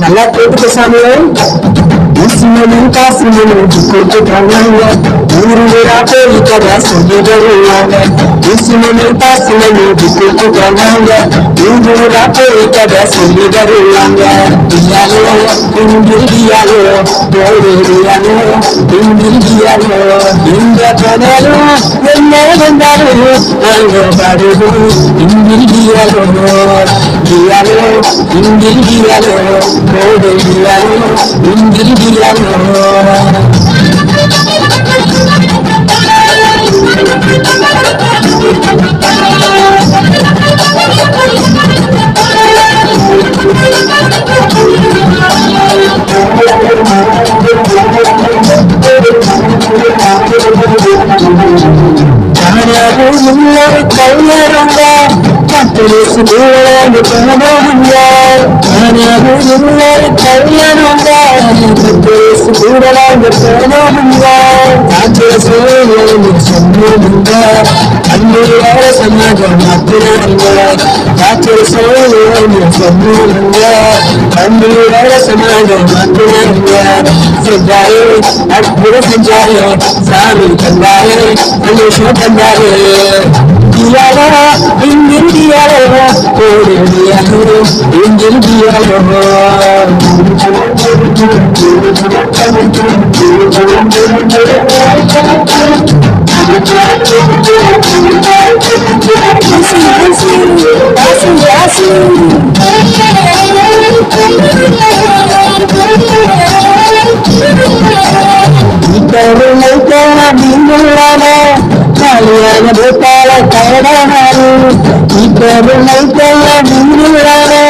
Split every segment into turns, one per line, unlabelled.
நல்லா கேட்டுக்க சாமியே முஸ்லிமும் காசிமும் கூட்டு ஊரு ஊரா போய் கதை சொல்லி வருவாங்க முஸ்லிமும் காசிமும் கூட்டு ஊரு ஊரா போய் கதை சொல்லி வருவாங்க இந்தியாலோ இந்தியாலோ போரியாலோ இந்தியாலோ இந்த கனலும் అందరూ అందరూ ఇందిరి గీయలో గీయలో ఇందిరి గీయలో ఇందిరి గీయలో ஒரு கல்யாணங்க கத்திரிசு தூரந்து போனவங்க ஒரு கல்யாணங்க கத்திரிசு தூரந்து போனவங்க அற்புத செஞ்சாரு சாமி தந்தாரு சந்தோஷம் தந்தாரு இந்தியாவோ இந்தியாவோ ஒரு இந்தியாவோ కళ్యాణ రూపాల కరడారు ఇద్దరు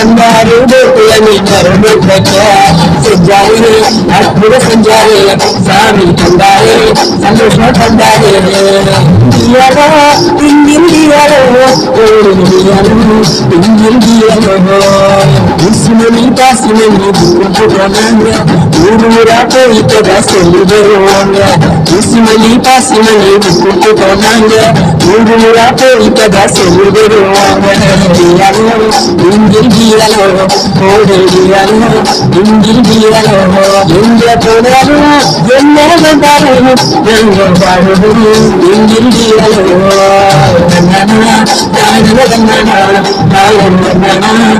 संजारे देवतयनि नरदेवच संजारे अठुर संजारे स्वामी संजारे संतोष संजारे दियारो इंदिन दियारो ओरिन दियारो इंदिन दियारो इसमें मीता तो इसमें मीता पुराना दूर तो कोई तो बस लिबरोंगे इसमें मीता तो इसमें मीता पुराना दूर कोई तो बस लिबरोंगे दियारो इंदिन போனாங்க ஊரு ஊரா போய் கதை சொல்லி வருவாங்க என்ன வந்தாலும் நாங்க வாழுவோம் இந்தியாவோ நன்னா நானே நன்னா நானே நன்னா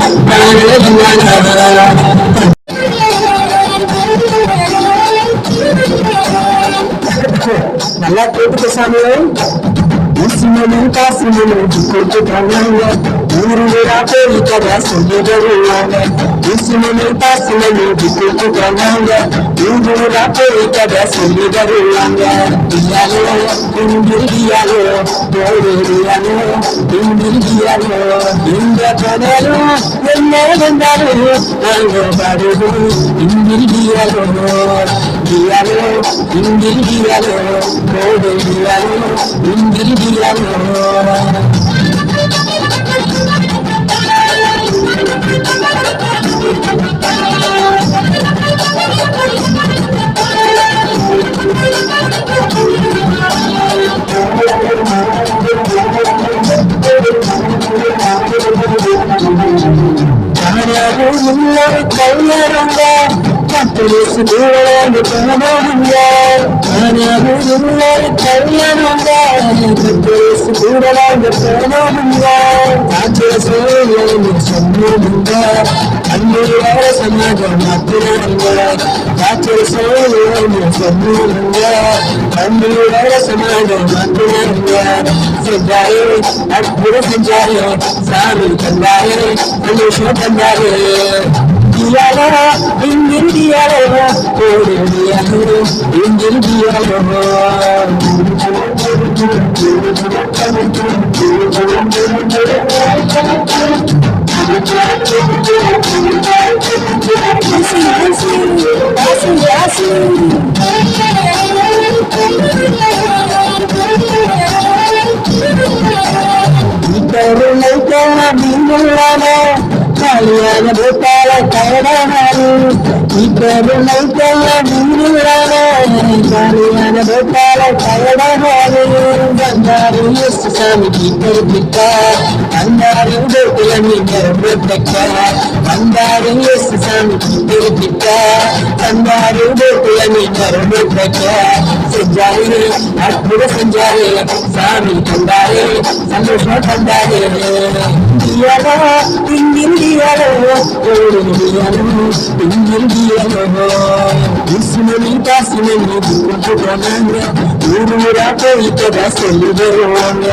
நன்னா நல்லா கேட்டுக்க சாமி முஸ்லிமும் காசிமும் கூட்டு பண்ணாங்க ஊரு ஊரா போய் கதை சொல்லி வருவாங்க முஸ்லிமும் காசிமும் கூட்டு பண்ணாங்க ஊரு ஊரா போய் கதை சொல்லி வருவாங்க இந்தியாலோ இந்தியாலோ போரியாலோ இந்தியாலோ இந்த கனலும் என்ன வந்தாலும் நாங்க பாடுவோம் இந்தியாலோ இந்தியாலோ இந்தியாலோ போரியாலோ இந்தியாலோ ஒரு கல்யாணங்க கத்திரிசு தூரந்து போனவங்க ஒரு கல்யாணங்க கத்திரிசு தூரந்து போனவங்க காத்திர சூழல் சொன்னவங்க அன்புள்ள சமாஜம் மாத்தினாங்க காத்திர சூழல் சொன்னவங்க அன்புள்ள சமாஜம் மாத்தினாங்க செஞ்சாரு அற்புத செஞ்சாரு சாமி தந்தாரு சந்தோஷம் diyalara indir diyalara Doğru diyalara indir diyalara Asin, asin, asin, asin. Terlalu terlalu కళ్యాణ గోపాల కళ్యాణాలు ఇద్దరు కళ్యాణ గోపాల కళ్యాణాలు గంగా இயேசு சாமி கீழ்படுத்திட்டா வந்தாரு போட்டுல நீங்க போட்டக்கா வந்தாரு இயேசு சாமி கீழ்படுத்திட்டா வந்தாரு போட்டுல நீங்க போட்டக்கா செஞ்சாரு அற்புத செஞ்சாரு சாமி தந்தாரு சந்தோஷம் தந்தாரு இந்தியாவோ இந்தியாவோ ஒரு இந்தியாவோ இந்தியாவோ இசுமணி பாசுமணி கூட்டு போனாங்க ஊரு ஊரா போயிட்டதா சொல்லி வருவாங்க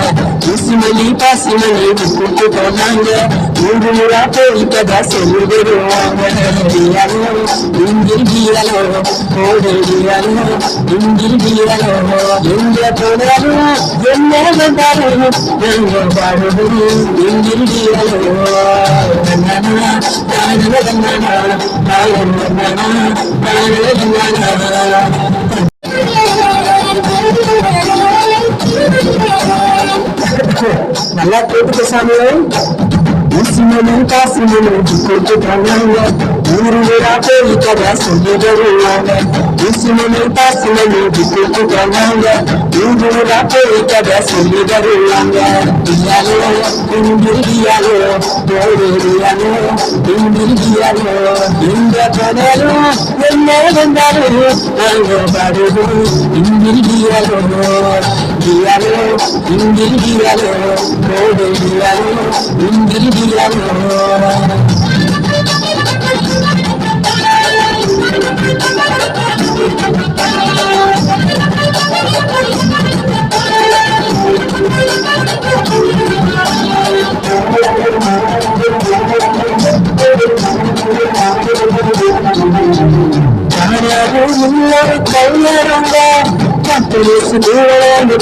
இசுமணி பாசுமணி கூட்டு போனாங்க ஊரு ஊரா போயிட்டதா சொல்லி வருவாங்க இந்தியாவோ இந்தியாவோ ஒரு இந்தியாவோ இந்தியாவோ எங்க போனாலும் என்ன வந்தாலும் நாங்க பாடுவோம் இந்தியாவோ நன்னா நானே நன்னா நானே நன்னா நானே நன்னா நல்லா கேட்டுக்க சாமி உசிமனும் காசுமனும் கூட்டு போனாங்க ஊரு ஊரா போய் கதை சொல்லி வருவாங்க உசிமனும் காசுமனும் கூட்டு போனாங்க ஊரு ஊரா போய் கதை சொல்லி வருவாங்க இந்தியாலோ இந்தியாலோ போரியாலோ இந்தியாலோ இந்த போனாலும் என்ன வந்தாலும் நாங்க பாடுவோம் இந்தியாலோ দিয়ালো ইন্দির দিয়ালো ইন্দির দিয়ালো యేసు దేవుడు